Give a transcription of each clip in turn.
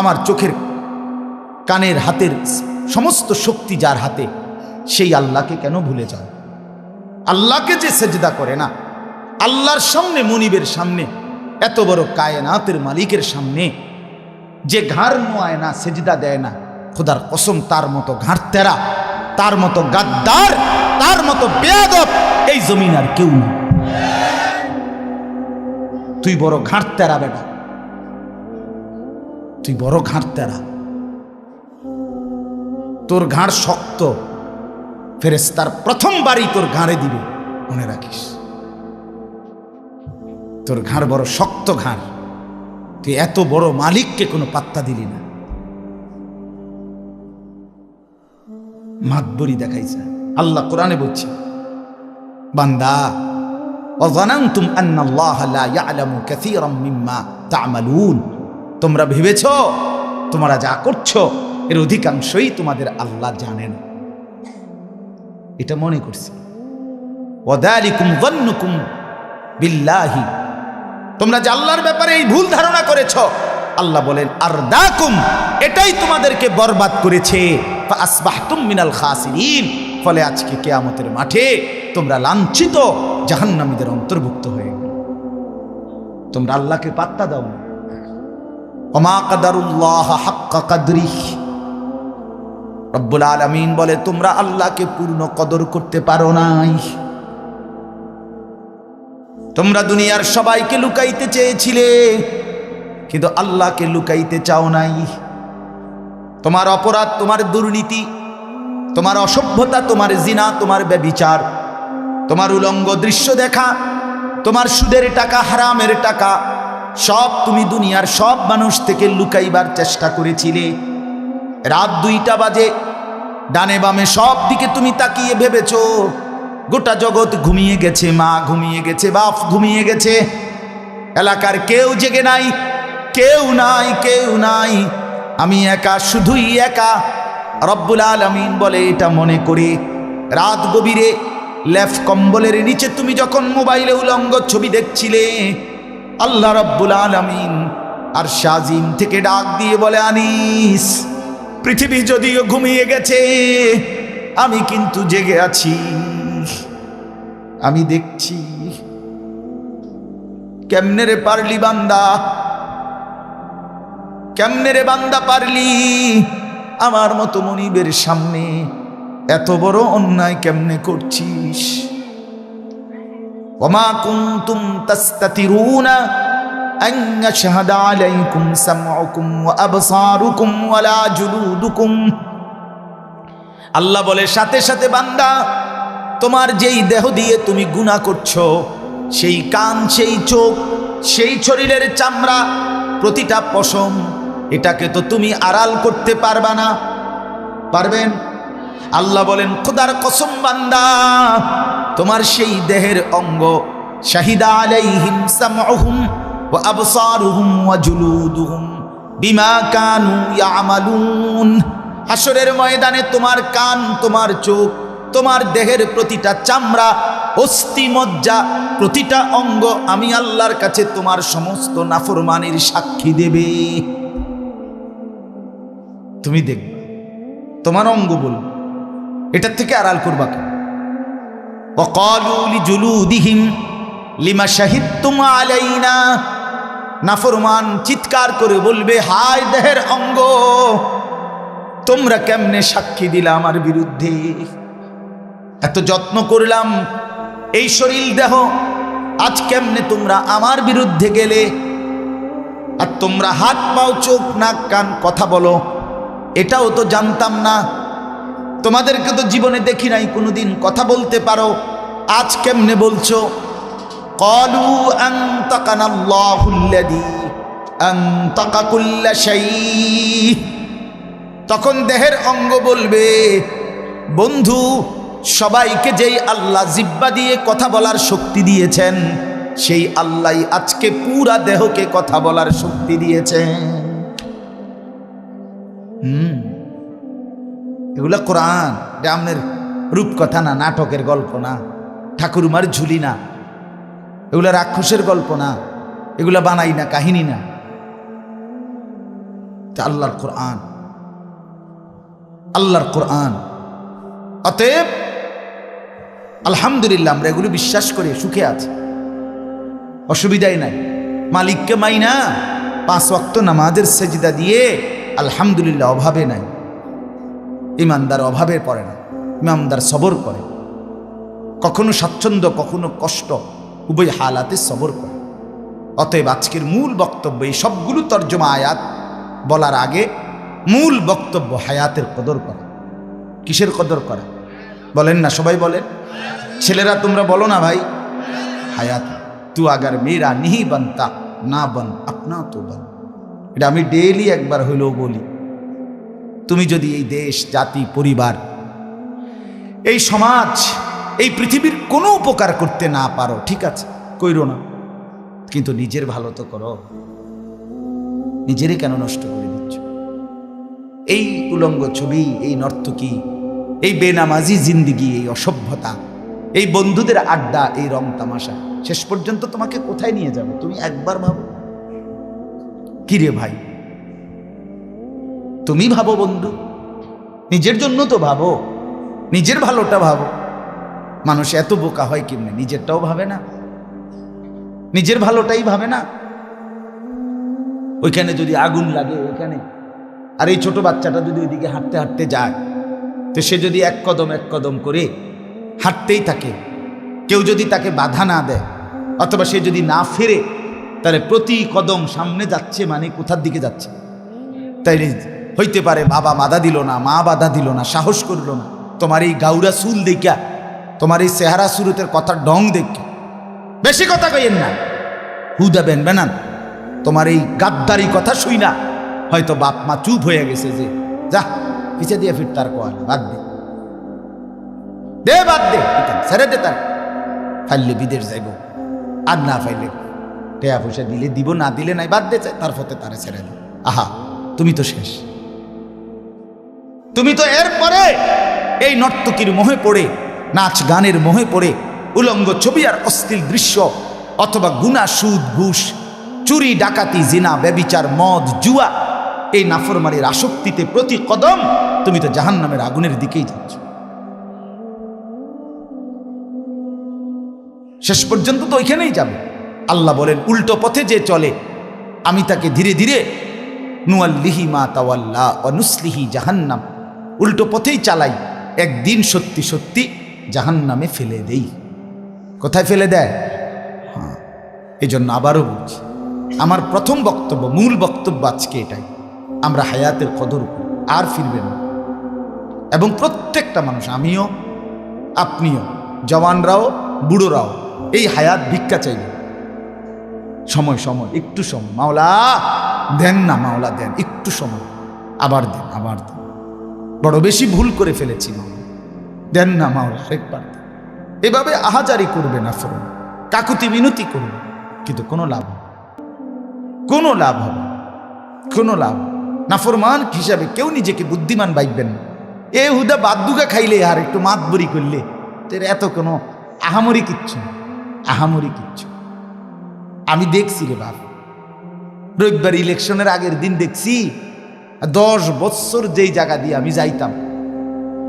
আমার চোখের কানের হাতের সমস্ত শক্তি যার হাতে, সেই আল্লাহকে কেন ভুলে যাও? আল্লাহকে যে সেজদা করে না, আল্লাহর সামনে, মনিবের সামনে, এত বড় কায়নাতের মালিকের সামনে, যে ঘাড় নোয়ায় না, সেজদা দেয় না, খোদার কসম, তার মতো ঘাড় তেরা মতো গাদ্দার, তার মতো বেয়াদব, এই জমিন আর কেউ না। তুই বড় ঘাড় তেরা বেটা। তুই বড় ঘাঁট তেরা। তোর ঘাঁড় শক্ত। ফেরেস্তার প্রথম বাড়ি তোর ঘাড়ে দিবে, মনে রাখিস। তোর ঘাড় বড় শক্ত ঘাড়। তুই এত বড় মালিককে কোনো পাত্তা দিলি না। মাতবরি দেখাইছে। আল্লাহ কোরআনে বলছে, বান্দা, অজানান্তুম আন্নাল্লাহ লা ইয়ালামু কাসীরাম মিম্মা তা'মালুন। তোমরা ভেবেছ, তোমরা যা করছ, এর অধিকাংশই তোমাদের আল্লাহ জানেন। এটা মনে করছি। ওয়াদালিকুম যন্নুকুম বিল্লাহি। তোমরা যে আল্লাহর ব্যাপারে এই ভুল ধারণা করেছ, আল্লাহ বলেন আর দাকুম এটাই তোমাদেরকে বরবাদ করেছে। আসবাহতুম মিনাল খাসিরিন। ফলে আজকে কেয়ামতের মাঠে তোমরা লাঞ্ছিত জাহান্নামীদের অন্তর্ভুক্ত হয়ে গেল। তোমরা আল্লাহকে পাত্তা দাও না হাক্কা রব্বুল আলামিন বলে, তোমরা আল্লাহকে পূর্ণ কদর করতে পারো নাই। তোমরা দুনিয়ার সবাইকে লুকাইতে চেয়েছিলে, কিন্তু আল্লাহকে লুকাইতে চাও নাই। তোমার অপরাধ, তোমার দুর্নীতি, তোমার অসভ্যতা, তোমার জিনা, তোমার ব্যবিচার, তোমার উলঙ্গ দৃশ্য দেখা, তোমার সুদের টাকা, হারামের টাকা সব তুমি দুনিয়ার সব মানুষ থেকে লুকাইবার চেষ্টা করেছিলে। রাত দুইটা বাজে, ডানে বামে সব দিকে তুমি তাকিয়ে ভেবেছ, গোটা জগৎ ঘুমিয়ে গেছে, মা ঘুমিয়ে গেছে, বাপ ঘুমিয়ে গেছে। এলাকার কেউ জেগে নাই, কেউ নাই কেউ নাই। আমি একা, শুধুই একা। রব্বুল আলমিন বলে এটা মনে করে। রাত গভীরে লেফ কম্বলের নিচে তুমি যখন মোবাইলে উলঙ্গ ছবি দেখছিলে আল্লাহ রব্বুল আলমিন আর শাজিম থেকে ডাক দিয়ে বলে, আনিস, পৃথিবী যদিও ঘুমিয়ে গেছে, আমি কিন্তু জেগে আছি। আমি দেখছি, কেমনে রে পারলি বান্দা? কেমনে রে বান্দা পারলি? আমার মতো মনিবের সামনে এত বড় অন্যায় কেমনে করছিস? وما كنتم تستترون أن يشهد عليكم سمعكم وأبصاركم ولا جلودكم আল্লাহ বলে সাথে সাথে বান্দা তোমার যেই দেহ দিয়ে তুমি গুণা করছো সেই কান সেই চোখ সেই শরীরের চামড়া প্রতিটা পশম এটাকে তো তুমি আড়াল করতে পারবা না পারবেন আল্লাহ বলেন খোদার কসম বান্দা তোমার সেই দেহের অঙ্গ। শাহিদা আলাইহিম সামউহুম ওয়া আবসারুহুম ওয়া জুলুদুহুম বিমা কানু ইয়ামালুন। হাসরের ময়দানে তোমার কান, তোমার চোখ, তোমার দেহের প্রতিটা চামড়া, অস্থি মজ্জা, প্রতিটা অঙ্গ আমি আল্লাহর কাছে তোমার সমস্ত নাফরমানির সাক্ষী দেবে। তুমি দেখবে, তোমার অঙ্গ বল এটার থেকে আড়াল করবা কেন وقالوا لجلودهم لما شهدتم علينا নাফরমান চিৎকার করে বলবে হায় দেহের অঙ্গ তোমরা কেমনে সাক্ষী দিলা আমার বিরুদ্ধে এত যত্ন করলাম এই শরীর দেহ আজ কেমনে তোমরা আমার বিরুদ্ধে গেলে আর তোমরা হাত পাও চোখ নাক কান কথা বলো এটাও তো জানতাম না তোমাদেরকে তো জীবনে দেখি নাই, কোনোদিন কথা বলতে পারো। আজ কেমনে বলছো? কলু তখন দেহের অঙ্গ বলবে, বন্ধু, সবাইকে যেই আল্লাহ জিব্বা দিয়ে কথা বলার শক্তি দিয়েছেন, সেই আল্লাহ আজকে পুরা দেহকে কথা বলার শক্তি দিয়েছেন। হুম। এগুলা কোরআন। এটা রূপকথা না, নাটকের গল্প না, ঠাকুরমার ঝুলি না। এগুলা রাক্ষসের গল্প না, এগুলা বানাই না, কাহিনী না। আল্লাহর কোরআন। আল্লাহর কোরআন। অতএব, আলহামদুলিল্লাহ আমরা এগুলো বিশ্বাস করে সুখে আছি। অসুবিধাই নাই। মালিককে মাই না পাঁচ ওয়াক্ত নামাজের সেজিদা দিয়ে আলহামদুলিল্লাহ অভাবে নাই। ইমানদার অভাবে পড়ে না, ইমানদার সবর করে। কখনো স্বাচ্ছন্দ্য, কখনো কষ্ট, উভয় হালাতে সবর করে। অতএব আজকের মূল বক্তব্য এই সবগুলো তর্জমা আয়াত বলার আগে মূল বক্তব্য হায়াতের কদর করা। কিসের কদর করা? বলেন না, সবাই বলেন। ছেলেরা, তোমরা বলো না ভাই। হায়াত, তু আগার মেয়েরা নিহি বানতা, না বন, আপনা তো বন। এটা আমি ডেইলি একবার হইলেও বলি। তুমি যদি এই দেশ, জাতি, পরিবার, এই সমাজ, এই পৃথিবীর কোনো উপকার করতে না পারো, ঠিক আছে, কইরো না। কিন্তু নিজের ভালো তো করো। নিজেরই কেন নষ্ট করে দিচ্ছ? এই উলঙ্গ ছবি, এই নর্তকী, এই বেনামাজি জিন্দিগি, এই অসভ্যতা, এই বন্ধুদের আড্ডা, এই রং তামাশা, শেষ পর্যন্ত তোমাকে কোথায় নিয়ে যাবে? তুমি একবার ভাবো। কি রে ভাই? তুমি ভাবো বন্ধু। নিজের জন্য তো ভাবো। নিজের ভালোটা ভাবো। মানুষ এত বোকা হয় কেমনে? নিজেরটাও ভাবে না। নিজের ভালোটাই ভাবে না। ওইখানে যদি আগুন লাগে ওইখানে। আর এই ছোট বাচ্চাটা যদি ওইদিকে হাঁটতে হাঁটতে যায়, তো সে যদি এক কদম এক কদম করে হাঁটতেই থাকে। কেউ যদি তাকে বাধা না দেয়, অথবা সে যদি না ফেরে, তাহলে প্রতি কদম সামনে যাচ্ছে মানে কোথার দিকে যাচ্ছে? তাই হইতে পারে, বাবা বাধা দিল না, মা বাধা দিল না, সাহস করল না। তোমার এই গাউরা চুল দেখা তোমার এই চেহারা সুরতের কথার ডং দেখে বেশি কথা কইেন না। হুদা বেন বেনান, তোমার এই গাদ্দারি কথা শুই না। হয়তো বাপ মা চুপ হয়ে গেছে যে, যা, পিছে দিয়ে ফির তার কোয়াল বাদ দে। দে, বাদ দে ছেড়ে দে তার। ফাইলে বিদেশ যাইব, আর না ফাইলে টেয়া পয়সা দিলে দিব, না দিলে নাই, বাদ দে তার ফতে তারে ছেড়ে দে। আহা, তুমি তো শেষ। তুমি তো এরপরে এই নর্তকীর মোহে পড়ে, নাচ গানের মোহে পড়ে, উলঙ্গ ছবি আর অস্থির দৃশ্য, অথবা গুনা সুদ, ঘুষ, চুরি, ডাকাতি, জিনা, ব্যবিচার, মদ, জুয়া, এই নাফরমারির আসক্তিতে প্রতি কদম তুমি তো জাহান নামের আগুনের দিকেই যাচ্ছ। শেষ পর্যন্ত তো ওইখানেই যাবে। আল্লাহ বলেন, উল্টো পথে যে চলে, আমি তাকে ধীরে ধীরে, নুয়াল্লিহি মা তাওয়াল্লা অনুসলিহি জাহান্নাম। উল্টো পথেই চালাই। একদিন সত্যি সত্যি জাহান্নামে ফেলে দেই। কোথায় ফেলে দেয়? হ্যাঁ এই জন্য আবারও বলছি, আমার প্রথম বক্তব্য, মূল বক্তব্য আজকে এটাই। আমরা হায়াতের কদর আর ফিরবে না। এবং প্রত্যেকটা মানুষ, আমিও, আপনিও, জওয়ানরাও, বুড়োরাও, এই হায়াত ভিক্ষা চাইবে। সময় সময়, একটু সময়। মাওলা, দেন না মাওলা, দেন, একটু সময়। আবার দেন আবার দেন। বড় বেশি ভুল করে ফেলেছি দেন না মাওলা দেন। এভাবে আহাজারি করবে না ফরম কাকুতি মিনতি করবে কিন্তু কোনো লাভ। কোনো লাভ হবে। কোনো লাভ নাফরমান হিসাবে কেউ নিজেকে বুদ্ধিমান বাইবেন না এ হুদা বাদ্দুকা খাইলে আর একটু মাত বরি করলে তোর এত কোনো আহামরি কিচ্ছু। আহামরি কিচ্ছু আমি দেখছি রে বাপ রবিবার ইলেকশনের আগের দিন দেখছি দশ বৎসর যেই জায়গা দিয়ে আমি যাইতাম,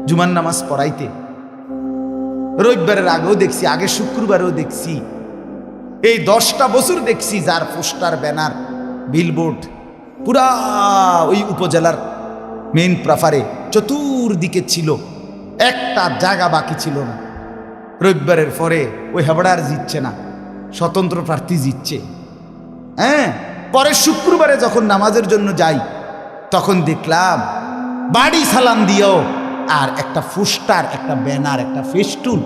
জুমার নামাজ পড়াইতে, রবিবারের আগেও দেখছি, আগে শুক্রবারেও দেখছি, এই দশটা বছর দেখছি যার পোস্টার, ব্যানার, বিলবোর্ড, পুরা ওই উপজেলার মেইন প্রাফারে চতুর্দিকে ছিল, একটা জায়গা বাকি ছিল না। রবিবারের পরে ওই হেবড়ার জিতছে না, স্বতন্ত্র প্রার্থী জিতছে। হ্যাঁ পরে শুক্রবারে যখন নামাজের জন্য যাই তখন দেখলাম, বাড়ি সালাম দিও, আর একটা ফুস্টার, একটা ব্যানার, একটা ফেস্টুন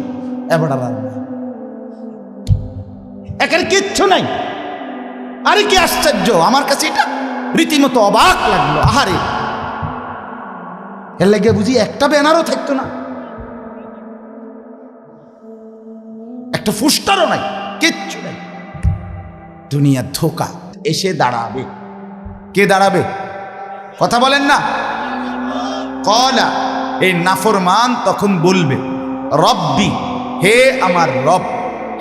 এখানে কিচ্ছু নাই। আরে কি আশ্চর্য, আমার কাছে এটা রীতিমতো অবাক লাগল, আহারে। এর লাগে বুঝি একটা ব্যানারও থাকতো না। একটা ফুস্টারও নাই, কিচ্ছু নাই। দুনিয়া ধোকা, এসে দাঁড়াবে। কে দাঁড়াবে? কথা বলেন না। কলা, এই নাফরমান তখন বলবে, রব্বি, হে আমার রব,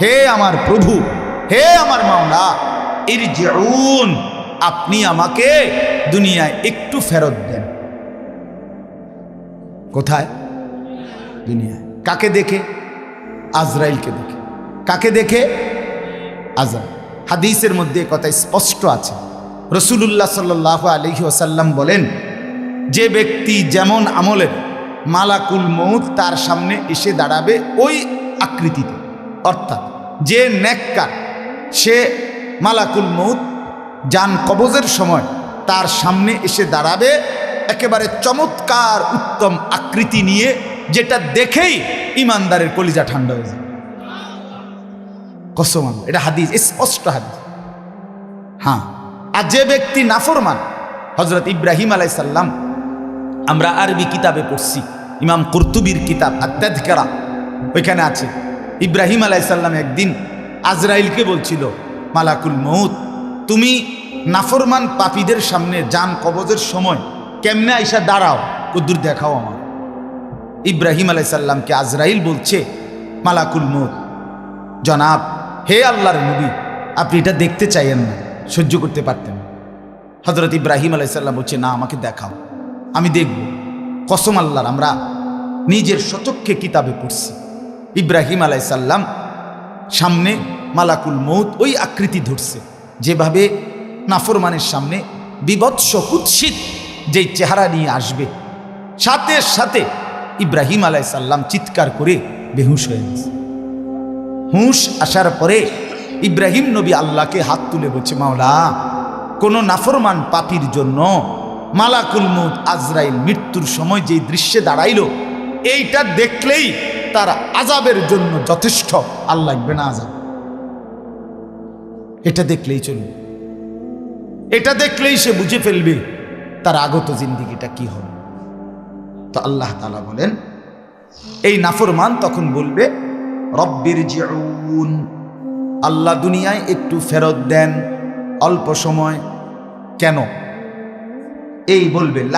হে আমার প্রভু, হে আমার মাওলা, ইরজিউন, আপনি আমাকে দুনিয়ায় একটু ফেরত দেন। কোথায়? দুনিয়ায়। কাকে দেখে? আজরাইলকে দেখে। কাকে দেখে? আজরা হাদিসের মধ্যে কথা স্পষ্ট আছে। রসুলুল্লাহ সাল্লাহ আলহি ওসাল্লাম বলেন যে ব্যক্তি যেমন আমলের মালাকুল মৌত তার সামনে এসে দাঁড়াবে ওই আকৃতিতে অর্থাৎ যে নেককার সে মালাকুল মৌত যান কবজের সময় তার সামনে এসে দাঁড়াবে একেবারে চমৎকার উত্তম আকৃতি নিয়ে যেটা দেখেই ইমানদারের কলিজা ঠান্ডা হয়ে যায়। কসম আল্লাহ, এটা হাদিস স্পষ্ট হাদিস। হ্যাঁ। আর যে ব্যক্তি নাফরমান হজরত ইব্রাহিম আলাইসাল্লাম আমরা আরবি কিতাবে পড়ছি, ইমাম কুর্তুবির কিতাব আত্মাধিকারা ওইখানে আছে। ইব্রাহিম আলাইসাল্লাম একদিন আজরাইলকে বলছিল, মালাকুল মৌত তুমি নাফরমান পাপীদের সামনে যান কবজের সময় কেমনে আইসা দাঁড়াও, কদ্দুর দেখাও আমার ইব্রাহিম আলাইসাল্লামকে আজরাইল বলছে, মালাকুল মৌত জনাব, হে আল্লাহর নবী, আপনি এটা দেখতে চাইয়েন না। সহ্য করতে পারতেন। হজরত ইব্রাহিম আলাইসাল্লাম বলছে, না, আমাকে দেখাও। আমি দেখব। কসম আল্লাহর, আমরা নিজের সচক্ষে কিতাবে পড়ছি। ইব্রাহিম আলাইসাল্লাম সামনে মালাকুল মৌত ওই আকৃতি ধরছে, যেভাবে নাফরমানের সামনে বিভৎস কুৎসিত যেই চেহারা নিয়ে আসবে। সাথে সাথে ইব্রাহিম আলাইসাল্লাম চিৎকার করে বেহুশ হয়ে গেছে। হুঁশ আসার পরে ইব্রাহিম নবী আল্লাহকে হাত তুলে বলছে, মাওলা, কোন নাফরমান পাপির জন্য মালাকুল মুদ আজরাইল মৃত্যুর সময় যেই দৃশ্যে দাঁড়াইল, এইটা দেখলেই তার আজাবের জন্য যথেষ্ট। আল্লাহ না আজাব এটা দেখলেই চলবে। এটা দেখলেই সে বুঝে ফেলবে তার আগত জিন্দিগিটা কি হবে। তো আল্লাহ তালা বলেন, এই নাফরমান তখন বলবে রব্বির জিউন আল্লাহ দুনিয়ায় একটু ফেরত দেন অল্প সময়। কেন? এই বলবে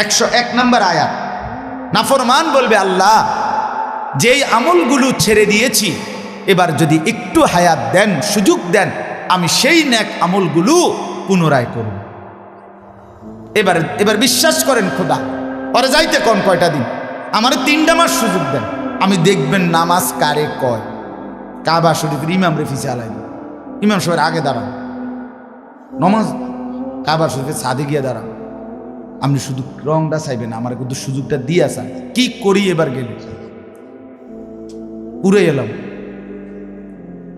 একশো এক নম্বর আয়াত। নাফরমান বলবে, আল্লাহ, যেই আমলগুলো ছেড়ে দিয়েছি, এবার যদি একটু হায়াত দেন, সুযোগ দেন, আমি সেই ন্যাক আমলগুলো পুনরায় করব। এবার এবার বিশ্বাস করেন খোদা। পরে যাইতে কোন কয়টা দিন? আমার তিনটা মাস সুযোগ দেন। আমি দেখবেন নামাজ কারে কয়। কাবা শরীফের ইমাম রেফিসে আলাই ইমাম সাহেবের আগে দাঁড়ান। নমাজ কাবা শরীফের সাদে গিয়ে দাঁড়ান। আপনি শুধু রংটা চাইবেন, আমার কিন্তু সুযোগটা দিয়ে আসা কি করি এবার গেলে? উড়ে এলাম।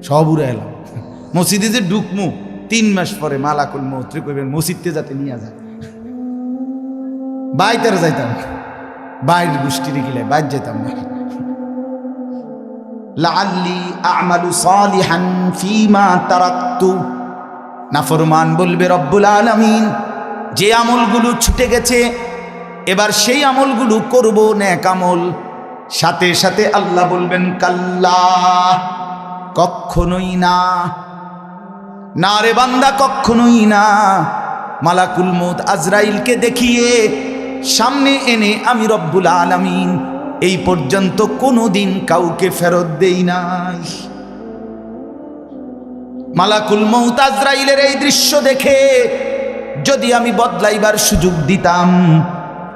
সব উড়ে এলাম। মসজিদে যে ঢুকমু, তিন মাস পরে মালাকুল মৌত্রী করবেন মসজিদতে যাতে নিয়ে যায়। বাইতের যাইতাম বাইর গোষ্ঠীর গিলে বাইর যেতাম না। লাল্লি আমালু সালিহান ফিমা তারাক্তু। নাফরমান বলবে, রব্বুল আলামিন, যে আমলগুলো ছুটে গেছে, এবার সেই আমলগুলো করব ন্যাক আমল। সাথে সাথে আল্লাহ বলবেন, কাল্লা কখনোই না। না রে বান্দা কখনোই না। মালাকুল মৌত আজরাইলকে দেখিয়ে সামনে এনে আমি রব্বুল আলামিন এই পর্যন্ত কোনো দিন কাউকে ফেরত দেই নাই। মালাকুল মৌত আজরাইলের এই দৃশ্য দেখে যদি আমি বদলাইবার সুযোগ দিতাম,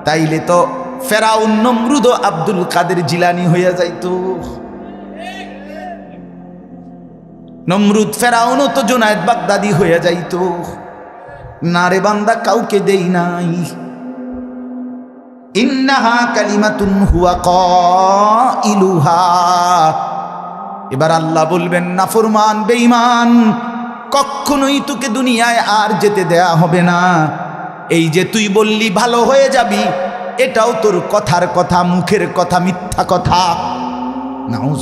তাইলে তো ফেরাউন নমরুদ আব্দুল কাদের জিলানি হইয়া যাইত। নমরুদ ফেরাউনও তো জোনায়েদ বাগদাদি হইয়া যাইত। না রে বান্দা, কাউকে দেই নাই। ইন্নাহা হুয়া ইলুহা এবার আল্লাহ বলবেন, নাফরমান, বেঈমান, কখনোই তোকে দুনিয়ায় আর যেতে দেয়া হবে না। এই যে তুই বললি, ভালো হয়ে যাবি, এটাও তোর কথার কথা, মুখের কথা, মিথ্যা কথা। নাউজ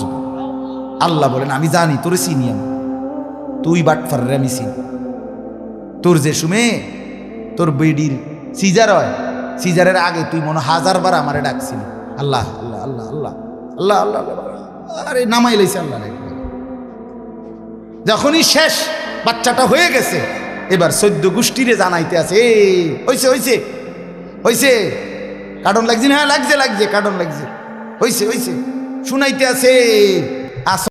আল্লাহ বলেন, আমি জানি, তোর চিনি আমি। তুই বাটফার আমি তোর যে সুমে তোর বেডির সিজার হয় সিজারের আগে তুই মনে হাজার বার আমারে ডাকছিলি। আল্লাহ আল্লাহ আল্লাহ আল্লাহ আল্লাহ আল্লাহ আরে নামাই লাইছে আল্লাহ যখনই শেষ বাচ্চাটা হয়ে গেছে, এবার সদ্য গোষ্ঠীরে জানাইতে আছে, এ, হইছে হইছে হইছে। কার্টন লাগছে না? হ্যাঁ লাগছে লাগছে, কার্টন লাগছে। হইছে হইছে। শুনাইতে আছে। আস